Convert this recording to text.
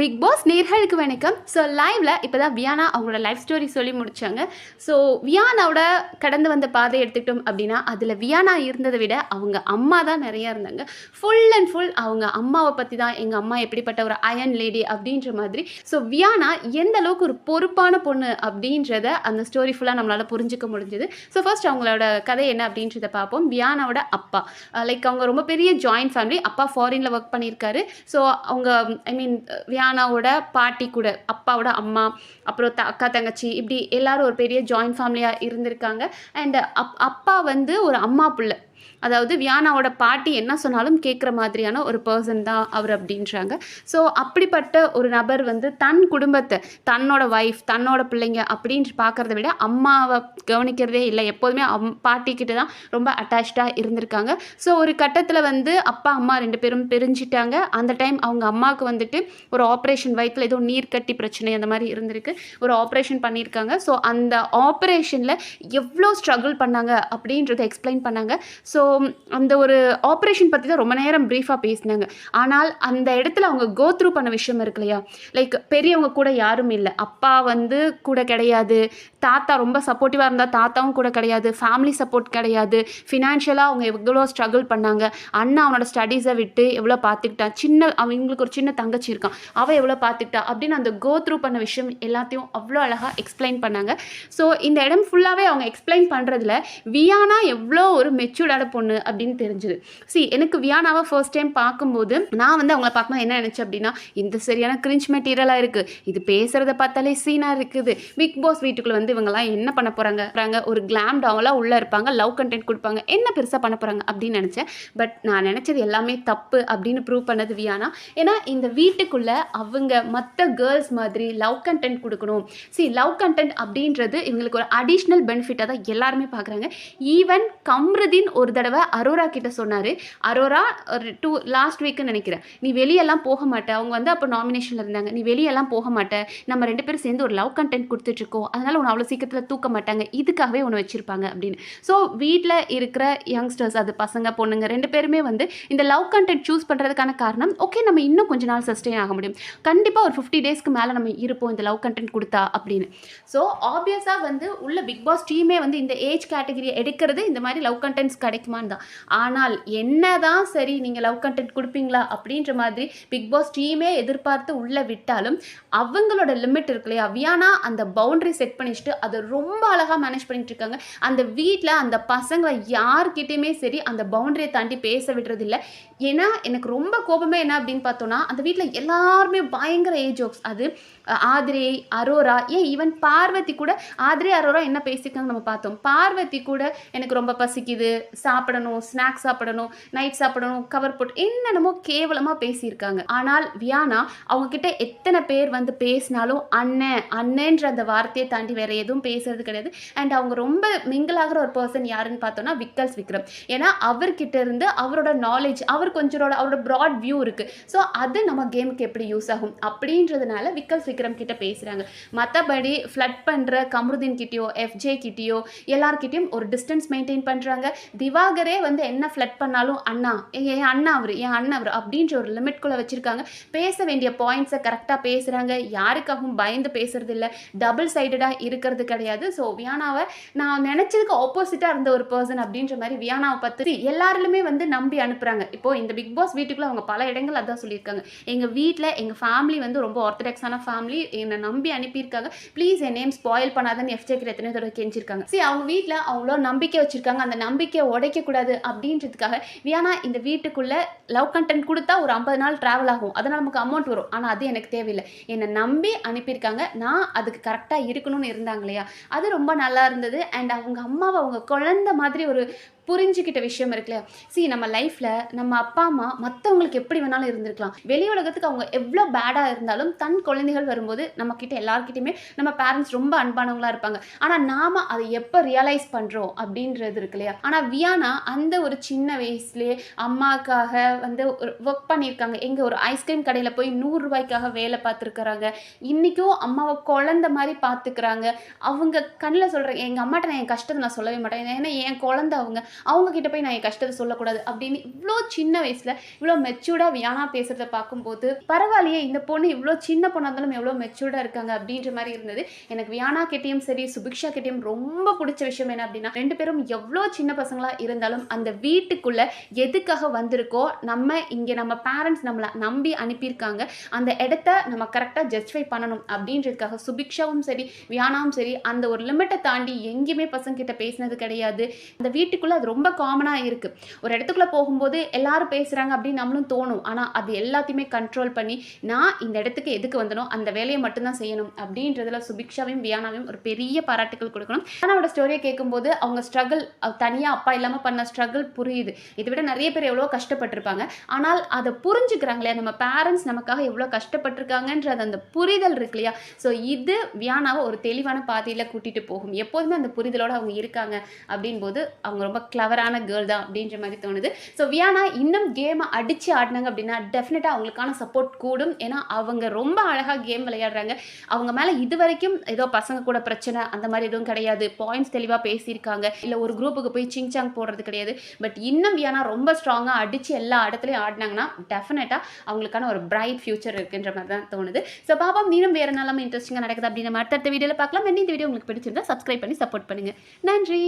Big pass நேர்களுக்கு வணக்கம். So லைவ்ல இப்போ தான் வியானா அவங்களோட லைஃப் ஸ்டோரி சொல்லி முடிச்சாங்க. ஸோ வியானாவோட கடந்து வந்த பாதை எடுத்துக்கிட்டோம் அப்படின்னா அதில் வியானா இருந்ததை விட அவங்க அம்மா தான் நிறையா இருந்தாங்க. ஃபுல் அண்ட் ஃபுல் அவங்க அம்மாவை பற்றி தான் எங்கள் அம்மா எப்படிப்பட்ட ஒரு அயன் லேடி அப்படின்ற மாதிரி. ஸோ வியானா எந்த அளவுக்கு ஒரு பொறுப்பான பொண்ணு அப்படின்றத அந்த ஸ்டோரி ஃபுல்லாக நம்மளால் புரிஞ்சுக்க முடிஞ்சது. ஸோ ஃபர்ஸ்ட் அவங்களோட கதை என்ன அப்படின்றத பார்ப்போம். வியானாவோட அப்பா. Uh, லைக் அவங்க ரொம்ப பெரிய ஜாயிண்ட் ஃபேமிலி அப்பா ஃபாரினில் ஒர்க் பண்ணியிருக்காரு. ஸோ அவங்க ஐ மீன் நானாவோட பாட்டி கூட அப்பாவோட அம்மா அப்புறம் த அக்கா தங்கச்சி இப்படி எல்லாரும் ஒரு பெரிய ஜாயிண்ட் ஃபேமிலியாக இருந்திருக்காங்க. அண்ட் அப் அப்பா வந்து ஒரு அம்மா பிள்ளை. அதாவது வியானாவோட பாட்டி என்ன சொன்னாலும் கேட்குற மாதிரியான ஒரு பர்சன் தான் அவர் அப்படின்றாங்க. ஸோ அப்படிப்பட்ட ஒரு நபர் வந்து தன் குடும்பத்தை தன்னோட ஒய்ஃப் தன்னோட பிள்ளைங்க அப்படின்னு பார்க்குறத விட அம்மாவை கவனிக்கிறதே இல்லை. எப்போதுமே அம் பாட்டிக்கிட்ட தான் ரொம்ப அட்டாச்சாக இருந்திருக்காங்க. ஸோ ஒரு கட்டத்தில் வந்து அப்பா அம்மா ரெண்டு பேரும் பிரிஞ்சிட்டாங்க. அந்த டைம் அவங்க அம்மாவுக்கு வந்துட்டு ஒரு ஆப்ரேஷன் வயிற்றில் ஏதோ நீர் கட்டி பிரச்சனை அந்த மாதிரி இருந்திருக்கு. ஒரு ஆப்ரேஷன் பண்ணியிருக்காங்க. ஸோ அந்த ஆப்ரேஷனில் எவ்வளோ ஸ்ட்ரகிள் பண்ணாங்க அப்படின்றத எக்ஸ்பிளைன் பண்ணாங்க. ஸோ அந்த ஒரு ஆப்ரேஷன் பற்றி தான் ரொம்ப நேரம் ப்ரீஃபாக பேசினாங்க. ஆனால் அந்த இடத்துல அவங்க கோ த்ரூ பண்ண விஷயம் இருக்கு இல்லையா? லைக் பெரியவங்க கூட யாரும் இல்லை. அப்பா வந்து கூட கிடையாது. தாத்தா ரொம்ப சப்போர்ட்டிவாக இருந்தால் தாத்தாவும் கூட கிடையாது. ஃபேமிலி சப்போர்ட் கிடையாது. ஃபினான்ஷியலாக அவங்க எவ்வளோ ஸ்ட்ரகிள் பண்ணாங்க. அண்ணா அவனோட ஸ்டடீஸை விட்டு எவ்வளோ பார்த்துக்கிட்டான் சின்ன அவங்களுக்கு ஒரு சின்ன தங்கச்சி இருக்கான். அவள் எவ்வளோ பார்த்துக்கிட்டா அப்படின்னு அந்த கோ த்ரூ பண்ண விஷயம் எல்லாத்தையும் அவ்வளோ அழகாக எக்ஸ்பிளைன் பண்ணாங்க. ஸோ இந்த இடம் ஃபுல்லாகவே அவங்க எக்ஸ்பிளைன் பண்ணுறதுல வியானா எவ்வளோ ஒரு மெச்சூர்டாக மெச்சூர்டான பொண்ணு அப்படின்னு தெரிஞ்சுது. சி எனக்கு வியானாவை ஃபர்ஸ்ட் டைம் பார்க்கும்போது நான் வந்து அவங்கள பார்க்கும்போது என்ன நினச்சேன் அப்படின்னா இந்த சரியான கிரிஞ்ச் மெட்டீரியலாக இருக்குது இது பேசுகிறத பார்த்தாலே சீனாக இருக்குது. பிக் பாஸ் வீட்டுக்குள்ளே வந்து இவங்கெல்லாம் என்ன பண்ண போகிறாங்க ஒரு கிளாம் டாவலாக உள்ளே இருப்பாங்க லவ் கண்டென்ட் கொடுப்பாங்க. என்ன பெருசாக பண்ண போகிறாங்க அப்படின்னு நினச்சேன். பட் நான் நினச்சது எல்லாமே தப்பு அப்படின்னு ப்ரூவ் பண்ணது வியானா. ஏன்னா இந்த வீட்டுக்குள்ளே அவங்க மற்ற கேர்ள்ஸ் மாதிரி லவ் கண்டென்ட் கொடுக்கணும். சி லவ் கண்டென்ட் அப்படின்றது இவங்களுக்கு ஒரு அடிஷ்னல் பெனிஃபிட்டாக தான் எல்லாருமே பார்க்குறாங்க. ஈவன் கம்ருதீன் ஒரு ஒரு தடவை அரோரா கிட்ட சொன்னார் அரோரா ஒரு டூ லாஸ்ட் வீக்குன்னு நினைக்கிறேன். நீ வெளியெல்லாம் போக மாட்டே. அவங்க வந்து அப்போ நாமினேஷனில் இருந்தாங்க. நீ வெளியெல்லாம் போக மாட்டே. நம்ம ரெண்டு பேரும் சேர்ந்து ஒரு லவ் கண்டென்ட் கொடுத்துட்ருக்கோம். அதனால் உன்னை அவ்வளோ சீக்கிரத்தில் தூக்க மாட்டாங்க. இதுக்காகவே உன்னை வச்சுருப்பாங்க. அப்படின்னு. ஸோ வீட்டில் இருக்கிற யங்ஸ்டர்ஸ் அது பசங்க பொண்ணுங்க ரெண்டு பேருமே வந்து இந்த லவ் கண்டென்ட் சூஸ் பண்ணுறதுக்கான காரணம் ஓகே நம்ம இன்னும் கொஞ்ச நாள் சஸ்டெயின் ஆக முடியும். கண்டிப்பாக ஒரு ஃபிஃப்டி டேஸ்க்கு மேலே நம்ம இருப்போம் இந்த லவ் கண்டென்ட் கொடுத்தா. அப்படின்னு. ஸோ ஆப்வியஸாக வந்து உள்ள பிக் பாஸ் டீமே வந்து இந்த ஏஜ் கேட்டகரியை எடுக்கிறது இந்த மாதிரி லவ் கண்டென்ட்ஸ் கிடைக்குமான்னு தான். ஆனால் என்னதான் சரி நீங்கள் லவ் கண்டென்ட் கொடுப்பீங்களா அப்படின்ற மாதிரி பிக் பாஸ் டீமே எதிர்பார்த்து உள்ளே விட்டாலும் அவங்களோட லிமிட் இருக்கு இல்லையா? வியானா அந்த பவுண்டரி செட் பண்ணிச்சுட்டு அதை ரொம்ப அழகாக மேனேஜ் பண்ணிட்டு இருக்காங்க. அந்த வீட்டில் அந்த பசங்களை யார்கிட்டயுமே சரி அந்த பவுண்டரியை தாண்டி பேச விடுறது இல்லை. ஏன்னா எனக்கு ரொம்ப கோபமே என்ன அப்படின்னு பார்த்தோன்னா அந்த வீட்டில் எல்லாருமே பயங்கர ஏஜ் ஜோக்ஸ் அது ஆதிரே அரோரா ஏன் ஈவன் பார்வதி கூட ஆதிரே அரோரா என்ன பேசியிருக்காங்க நம்ம பார்த்தோம். பார்வதி கூட எனக்கு ரொம்ப பசிக்குது சாப்பிடணும் ஸ்நாக்ஸ் சாப்பிடணும் நைட் சாப்பிடணும் கவர் போட்டு என்னென்னமோ கேவலமாக பேசியிருக்காங்க. ஆனால் வியானா அவங்க கிட்ட எத்தனை பேர் வந்து பேசினாலும் அண்ணன் அண்ணன்ற அந்த வார்த்தையை தாண்டி வேற எதுவும் பேசுறது கிடையாது. அண்ட் அவங்க ரொம்ப மிங்கிள் ஆகிற ஒரு பர்சன் யாருன்னு பார்த்தோம்னா விக்கல்ஸ் விக்ரம். ஏன்னா அவர்கிட்ட இருந்து அவரோட நாலேஜ் அவர் கொஞ்சம் அவரோட ப்ராட் வியூ இருக்கு. ஸோ அது நம்ம கேமுக்கு எப்படி யூஸ் ஆகும்? அப்படின்றதுனால விக்கல்ஸ் விக்ரம் கிட்ட பேசுறாங்க. மற்றபடி ஃப்ளட் பண்ற கமருதீன் கிட்டயோ எஃப்ஜே கிட்டயோ எல்லார்கிட்டயும் ஒரு டிஸ்டன்ஸ் மெயின்டைன் பண்றாங்க. திவாகரே வந்து என்ன ஃப்ளட் பண்ணாலும் அண்ணா என் அண்ணா அவர் என் அண்ணா அவர் அப்படின்ற ஒரு லிமிட்குள்ளே வச்சுருக்காங்க. பேச வேண்டிய பாயிண்ட்ஸை கரெக்டாக பேசுகிறாங்க யாருக்காகவும் பயந்து பேசுறது இல்லை. டபுள் சைடடாக இருக்கிறது கிடையாது. ஸோ வியானாவை நான் நினச்சதுக்கு ஆப்போசிட்டாக இருந்த ஒரு பர்சன் அப்படின்ற மாதிரி வியானாவை பற்றி எல்லாருமே வந்து நம்பி அனுப்புகிறாங்க இப்போது இந்த பிக் பாஸ் வீட்டுக்குள்ளே அவங்க பல இடங்கள் அதான் சொல்லியிருக்காங்க. எங்கள் வீட்டில் எங்கள் ஃபேமிலி வந்து ரொம்ப ஆர்த்தடாக்ஸான ஃபேமிலி என்னை நம்பி அனுப்பியிருக்காங்க. ப்ளீஸ் என் நேம் ஸ்பாயில் பண்ணாதன்னு எஃப்ஜே கிட்ட எத்தனை தடவை கெஞ்சிருக்காங்க. சரி அவங்க வீட்டில் அவ்வளோ நம்பிக்கை வச்சுருக்காங்க. அந்த நம்பிக்கை உடைக்கக்கூடாது அப்படின்றதுக்காக வியானா இந்த வீட்டுக்குள்ளே லவ் கண்டென்ட் கொடுத்தா ஒரு ஐம்பது நாள் ட்ராவல் ஆகும். அதனால் நமக்கு அமௌண்ட் வரும். ஆனால் அது எனக்கு தேவையில்லை. என்னை நம்பி அனுப்பியிருக்காங்க. நான் அதுக்கு கரெக்டாக இருக்கணும்னு இருந்தாங்க இல்லையா? அது ரொம்ப நல்லா இருந்தது. அண்ட் அவங்க அம்மாவை அவங்க குழந்த மாதிரி ஒரு புரிஞ்சுக்கிட்ட விஷயம் இருக்குல்ல சி நம்ம லைஃப்பில் நம்ம அப்பா அம்மா மற்றவங்களுக்கு எப்படி வேணாலும் இருந்திருக்கலாம். வெளி உலகத்துக்கு அவங்க எவ்வளோ பேடாக இருந்தாலும் தன் குழந்தைகள் வரும்போது நம்மக்கிட்ட எல்லாருக்கிட்டையுமே நம்ம பேரண்ட்ஸ் ரொம்ப அன்பானவங்களாக இருப்பாங்க. ஆனால் நாம அதை எப்போ ரியலைஸ் பண்ணுறோம் அப்படின்றது இருக்கு இல்லையா? ஆனால் வியானா அந்த ஒரு சின்ன வயசுலேயே அம்மாக்காக வந்து ஒர்க் பண்ணியிருக்காங்க. எங்கே ஒரு ஐஸ்கிரீம் கடையில் போய் நூறுரூபாய்க்காக வேலை பார்த்துருக்குறாங்க. இன்றைக்கும் அம்மாவை குழந்த மாதிரி பார்த்துக்கிறாங்க. அவங்க கண்ணில் சொல்கிறேன் எங்கள் அம்மாட்ட நான் என் கஷ்டத்தை நான் சொல்லவே மாட்டேன். ஏன்னா என் குழந்த அவங்க. அவங்கக்கிட்ட போய் நான் என் கஷ்டத்தை சொல்லக்கூடாது அப்படின்னு இவ்வளோ சின்ன வயசில் இவ்வளோ மெச்சூர்டாக வியானா பேசுகிறத பார்க்கும்போது பரவாயில்லையே இந்த பொண்ணு இவ்வளோ சின்ன பொண்ணாக இருந்தாலும் எவ்வளோ மெச்சூர்டாக இருக்காங்க அப்படின்ற மாதிரி இருந்தது. எனக்கு வியானா கிட்டேயும் சரி சுபிக்ஷா கிட்டேயும் ரொம்ப பிடிச்ச விஷயம் என்ன அப்படின்னா ரெண்டு பேரும் எவ்வளோ சின்ன பசங்களாக இருந்தாலும் அந்த வீட்டுக்குள்ளே எதுக்காக வந்திருக்கோ நம்ம இங்கே நம்ம பேரண்ட்ஸ் நம்மளை நம்பி அனுப்பியிருக்காங்க. அந்த இடத்த நம்ம கரெக்டாக ஜஸ்டிஃபை பண்ணணும் அப்படின்றதுக்காக சுபிக்ஷாவும் சரி வியானாவும் சரி அந்த ஒரு லிமிட்டை தாண்டி எங்கேயுமே பசங்க கிட்ட பேசினது கிடையாது. அந்த வீட்டுக்குள்ளே அது ரொம்ப காமனாக இருக்கு. ஒரு இடத்துக்குள்ளே போகும்போது எல்லாரும் பேசுகிறாங்க அப்படின்னு நம்மளும் தோணும். ஆனால் அது எல்லாத்தையுமே கண்ட்ரோல் பண்ணி நான் இந்த இடத்துக்கு எதுக்கு வந்தனோ அந்த வேலையை மட்டும்தான் செய்யணும் அப்படின்றதுல சுபிக்ஷாவையும் வியானாவையும் ஒரு பெரிய பாராட்டுகள் கொடுக்கணும். வியானாவோட ஸ்டோரியை கேட்கும்போது அவங்க ஸ்ட்ரகிள் தனியாக அப்பா இல்லாமல் பண்ண ஸ்ட்ரகிள் புரியுது. இதை விட நிறைய பேர் எவ்வளோ கஷ்டப்பட்டிருப்பாங்க. ஆனால் அதை புரிஞ்சுக்கிறாங்களே நம்ம பேரண்ட்ஸ் நமக்காக எவ்வளோ கஷ்டப்பட்டிருக்காங்கன்றது அந்த புரிதல் இருக்கு இல்லையா? ஸோ இது வியானாவை ஒரு தெளிவான பாதையில் கூட்டிகிட்டு போகும். எப்போதுமே அந்த புரிதலோடு அவங்க இருக்காங்க அப்படின் போது அவங்க ரொம்ப கிளவரான கேர்ள் தான் அப்படின்ற மாதிரி தோணுது. ஸோ வியானா இன்னும் கேமை அடித்து ஆடினாங்க அப்படின்னா டெஃபினட்டாக அவங்களுக்கான சப்போர்ட் கூடும். ஏன்னா அவங்க ரொம்ப அழகாக கேம் விளையாடுறாங்க. அவங்க மேலே இது வரைக்கும் ஏதோ பசங்க கூட பிரச்சனை அந்த மாதிரி எதுவும் கிடையாது. பாயிண்ட்ஸ் தெளிவாக பேசியிருக்காங்க. இல்லை ஒரு குரூப்புக்கு போய் சிங் சாங் போடுறது கிடையாது. பட் இன்னும் வியானா ரொம்ப ஸ்ட்ராங்காக அடித்து எல்லா இடத்துலையும் ஆடினாங்கன்னா டெஃபினட்டாக அவங்களுக்கான ஒரு பிரைட் ஃபியூச்சர் இருக்குன்ற மாதிரி தான் தோணுது. ஸோ பாபா நீனும் வேறு நாளாமல் இன்ட்ரெஸ்டிங்காக நடக்குது அப்படின்னு அடுத்தடுத்த அடுத்த வீடியோவில் பார்க்கலாம். இந்த வீடியோ உங்களுக்கு பிடிச்சிருந்தா சப்ஸ்கிரைப் பண்ணி சப்போர்ட் பண்ணுங்கள் நன்றி!